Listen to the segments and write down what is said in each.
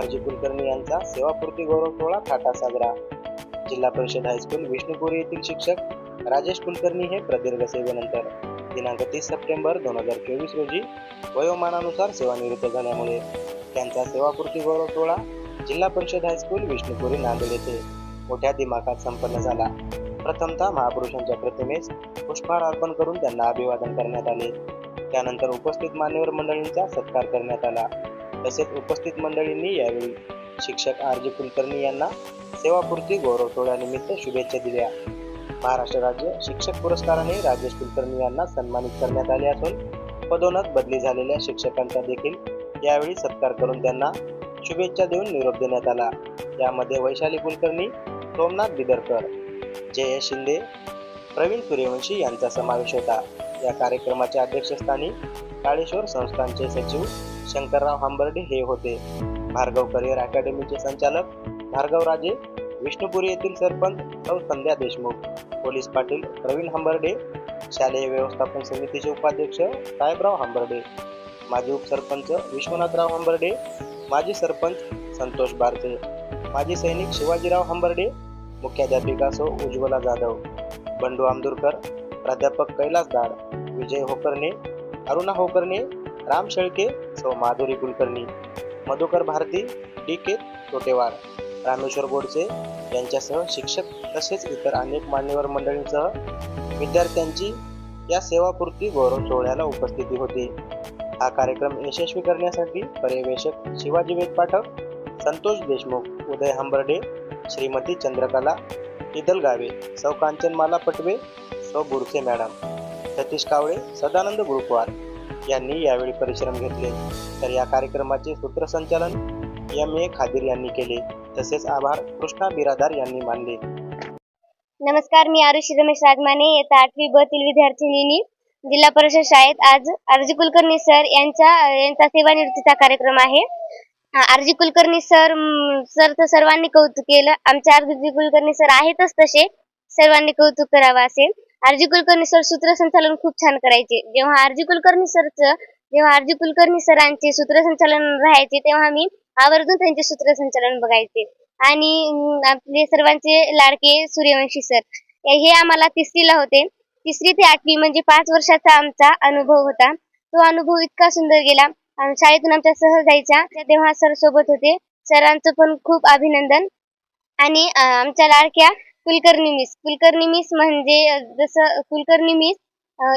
RG Kulkarni यांचा सेवापूर्ती गौरव सोहळा थाटा साजरा. जिल्हा परिषद हायस्कूल विष्णुपुरी येथील शिक्षक राजेश कुलकर्णी हे प्रदीर्घ सेवेनंतर. दिनांक तीस सप्टेंबर दोन हजार चोवीस रोजी वयोमानानुसार सेवानिवृत्त झाल्यामुळे त्यांचा सेवापूर्ती गौरव सोहळा जिल्हा परिषद हायस्कूल विष्णुपुरी नांदेड येथे मोठ्या दिमाखात संपन्न झाला. प्रथमतः महापुरुषांच्या प्रतिमेस पुष्पहार अर्पण करून त्यांना अभिवादन करण्यात आले. त्यानंतर उपस्थित मान्यवर मंडळींचा सत्कार करण्यात आला. तसेच उपस्थित मंडळींनी यावेळी शिक्षक आर जी कुलकर्णी यांना सेवापूर्ती गौरव सोहळ्यानिमित्त शुभेच्छा दिल्या. महाराष्ट्र राज्य शिक्षक पुरस्काराने राजेश कुलकर्णी यांना सन्मानित करण्यात आले असून पदोन्नत बदली झालेल्या शिक्षकांचा देखील यावेळी सत्कार करून त्यांना शुभेच्छा देऊन निरोप देण्यात आला. यामध्ये वैशाली कुलकर्णी सोमनाथ बिदरकर जय शिंदे प्रवीण सूर्यवंशी यांचा समावेश होता. या कार्यक्रमाच्या अध्यक्षस्थानी काळेश्वर संस्थानचे सचिव शंकरराव हांबर्डे हे होते. भार्गव करिअर अकॅडमीचे संचालक भार्गव राजे विष्णुपुरी येथील सरपंच सौ संध्या देशमुख पोलीस पाटील प्रवीण हंबर्डे शालेय व्यवस्थापन समितीचे उपाध्यक्ष साहेबराव हंबर्डे माजी उपसरपंच विश्वनाथराव हंबर्डे माजी सरपंच संतोष बारते माजी सैनिक शिवाजीराव हंबर्डे मुख्याध्यापिका सौ उज्ज्वला जाधव बंडू आमदुरकर प्राध्यापक कैलास दाड विजय होकर्णे अरुणा होकर्णे राम शेळके सौ माधुरी कुलकर्णी मधुकर भारती डी के तोटेवार रामेश्वर गोडसे यांच्यासह शिक्षक तसेच इतर अनेक मान्यवर मंडळींसह विद्यार्थ्यांची या सेवापूर्ती गौरव सोहळ्याला उपस्थिती होती. हा कार्यक्रम यशस्वी करण्यासाठी पर्यवेक्षक शिवाजी वेदपाठक संतोष देशमुख उदय हंबर्डे श्रीमती चंद्रकला इदलगावे सौ कांचनमाला पटवे सौ बुरसे मॅडम सतीश कावळे सदानंद गुरुकवार यांनी यावेळी परिश्रम घेतले. तर या कार्यक्रमाचे सूत्रसंचालन एम. ए. खादीर यांनी केले. तसेच आभार कृष्णा बिरादार यांनी मानले. नमस्कार मी आरुषी रमेश राजमाने येत्या आठवी ब तील जिल्हा परिषद शाळेत आज आरजी कुलकर्णी सर यांच्या यांचा सेवानिवृत्तीचा कार्यक्रम आहे. आरजी कुलकर्णी सर सर तर सर्वांनी कौतुक केलं. आमच्या आरजी कुलकर्णी सर आहेतच तसे. सर्वांनी कौतुक करावं असेल. आरजी कुलकर्णी सर सूत्रसंचालन खूप छान करायचे. जेव्हा आरजी कुलकर्णी सरचं जेव्हा आरजी कुलकर्णी सरांचे सूत्रसंचालन राहायचे तेव्हा मी आवर्जून त्यांचे सूत्रसंचालन बघायचे. आणि आपले सर्वांचे लाडके सूर्यवंशी सर. हे आम्हाला तिसरीला होते. तिसरी ते आठवी म्हणजे पाच वर्षाचा आमचा अनुभव होता. तो अनुभव इतका सुंदर गेला. शाळेतून आमच्या सहज जायच्या तेव्हा सर सोबत होते. सरांचं पण खूप अभिनंदन. आणि आमच्या लाडक्या कुलकर्णी मिस कुलकर्णी मिस म्हणजे जसं कुलकर्णी मिस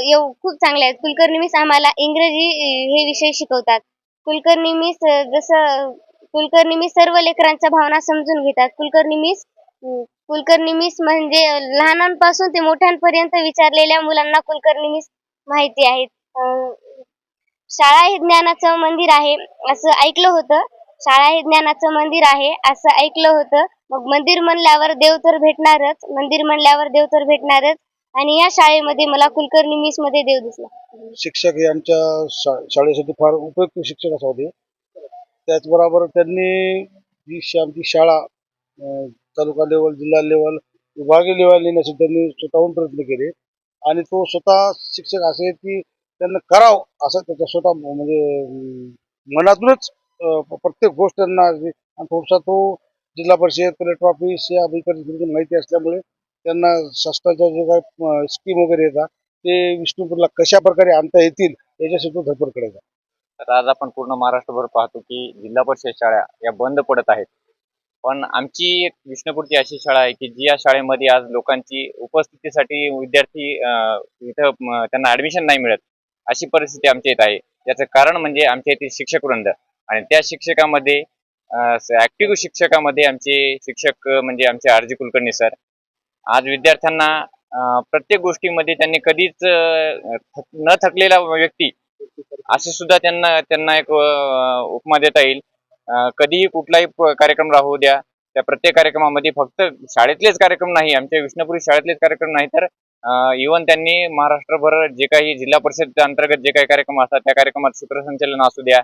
येऊ खूप चांगल्या आहेत. कुलकर्णी मिस आम्हाला इंग्रजी हे विषय शिकवतात. कुलकर्णी मिस जसं कुलकर्णी मिस सर्व लेकरांच्या भावना समजून घेतात. कुलकर्णी मिस कुलकर्णी मिस म्हणजे लहानांपासून ते मोठ्यांपर्यंत विचारलेल्या मुलांना कुलकर्णी मिस माहिती आहेत. शाळा हे ज्ञानाचं मंदिर आहे असं ऐकलं होतं. शाळा हे ज्ञानाचं मंदिर आहे असं ऐकलं होतं. मग मंदिर म्हणल्यावर देव तर भेटणारच मंदिर म्हणल्यावर देव तर भेटणारच. आणि या शाळेमध्ये मला कुलकर्णी मिसमध्ये देव दिसला. शिक्षक हे आमच्या शा- शाळेसाठी फार उपयुक्त शिक्षक असं होते त्याचबरोबर त्यांनी जी शा- आमची शाळा अं, तालुका लेवल जिल्हा लेवल विभागीय लेवल नेण्यासाठी त्यांनी स्वतःहून प्रयत्न केले. आणि तो स्वतः शिक्षक असे की त्यांना करावं असं त्याच्या स्वतः म्हणजे अं, मनातूनच अं, प्रत्येक गोष्ट त्यांना अगदी- आणि थोडासा तो जिल्हा परिषद कलेक्टर ऑफिस या अधिकारी माहिती असल्यामुळे त्यांना शासनाच्या जे काही स्कीम वगैरे येतात ते विष्णुपूरला कशा प्रकारे आणता येतील याच्यासाठी तो धडपड करायचा. तर आज आपण पूर्ण महाराष्ट्रभर पाहतो की जिल्हा परिषद शाळा या बंद पडत आहेत. पण आमची एक विष्णुपूरची अशी शाळा आहे की जी या शाळेमध्ये आज लोकांची उपस्थितीसाठी विद्यार्थी इथं त्यांना ऍडमिशन नाही मिळत अशी परिस्थिती आमच्या इथं आहे. याचं कारण म्हणजे आमच्या येथील शिक्षक वृंद. आणि त्या शिक्षकामध्ये ऍक्टिव्ह शिक्षकामध्ये आमचे शिक्षक म्हणजे आमचे आरजी कुलकर्णी सर आज विद्यार्थ्यांना प्रत्येक गोष्टीमध्ये त्यांनी कधीच न थकलेला व्यक्ती असे सुद्धा त्यांना त्यांना एक उपमा देता येईल. कधीही कुठलाही कार्यक्रम राहू द्या. त्या प्रत्येक कार्यक्रमामध्ये फक्त शाळेतलेच कार्यक्रम नाही आमच्या विष्णुपुरी शाळेतलेच कार्यक्रम नाही तर इवन त्यांनी महाराष्ट्रभर जे काही जिल्हा परिषद अंतर्गत जे काही कार्यक्रम असतात त्या कार्यक्रमात सूत्रसंचालन असू द्या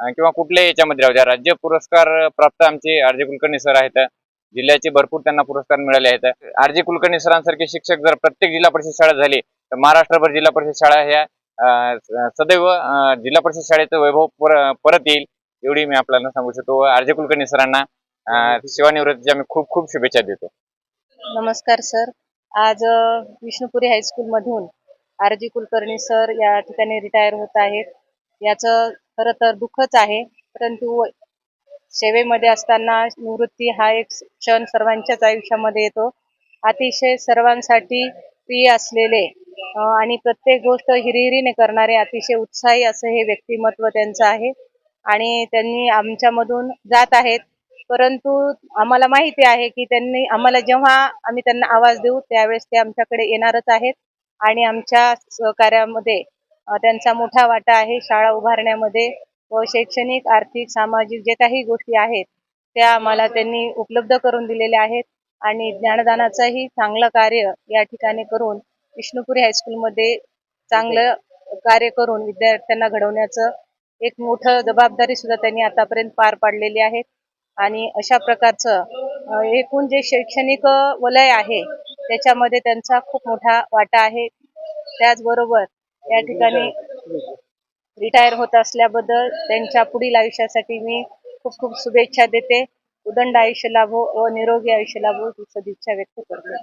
किंवा कुठल्याही याच्यामध्ये राहू द्या. राज्य पुरस्कार प्राप्त आमचे आर जे कुलकर्णी सर आहेत. जिल्ह्याचे भरपूर त्यांना पुरस्कार मिळाले आहेत. आर जे कुलकर्णी सरांसारखे शिक्षक जर प्रत्येक जिल्हा परिषद शाळा झाली तर महाराष्ट्रभर जिल्हा परिषद शाळा ह्या सदैव जिल्हा परिषद शाळेचं वैभव पर- परत येईल एवढी मी आपल्याला सांगू शकतो. आरजे कुलकर्णी सरांना सेवानिवृत्तीच्या मी खूप खूप शुभेच्छा देतो. नमस्कार सर. आज विष्णुपुरी विष्णुपुरी हायस्कूलमधून आर जी कुलकर्णी सर या ठिकाणी रिटायर होत आहेत. याचं खरं तर दुःखच आहे. परंतु सेवेमध्ये असताना निवृत्ती हा एक क्षण सर्वांच्याच आयुष्यामध्ये येतो. अतिशय सर्वांसाठी प्रिय असलेले आणि प्रत्येक गोष्ट हिरिहिरीने करणारे अतिशय उत्साही असं हे व्यक्तिमत्व त्यांचं आहे. आणि त्यांनी आमच्यामधून जात आहेत. परंतु आम्हाला माहिती आहे की त्यांनी आम्हाला जेव्हा आम्ही त्यांना आवाज देऊ त्यावेळेस ते आमच्याकडे येणारच आहेत. आणि आमच्या सहकार्यामध्ये त्यांचा मोठा वाटा आहे शाळा उभारण्यामध्ये व शैक्षणिक आर्थिक सामाजिक जे काही गोष्टी आहेत त्या आम्हाला त्यांनी उपलब्ध करून दिलेल्या आहेत आणि ज्ञानदानाचंही चांगलं कार्य या ठिकाणी करून विष्णुपुरी हायस्कूलमध्ये चांगलं कार्य करून विद्यार्थ्यांना घडवण्याचं एक मोठं जबाबदारी सुद्धा त्यांनी आतापर्यंत पार पाडलेली आहे. आणि अशा प्रकारचं एकूण जे शैक्षणिक वलय आहे त्याच्यामध्ये त्यांचा खूप मोठा वाटा आहे. त्याचबरोबर या ठिकाणी रिटायर होत असल्याबद्दल त्यांच्या पुढील आयुष्यासाठी मी खूप खूप शुभेच्छा देते. उदंड आयुष्य लाभो व निरोगी आयुष्य लाभो ही सदिच्छा व्यक्त करते.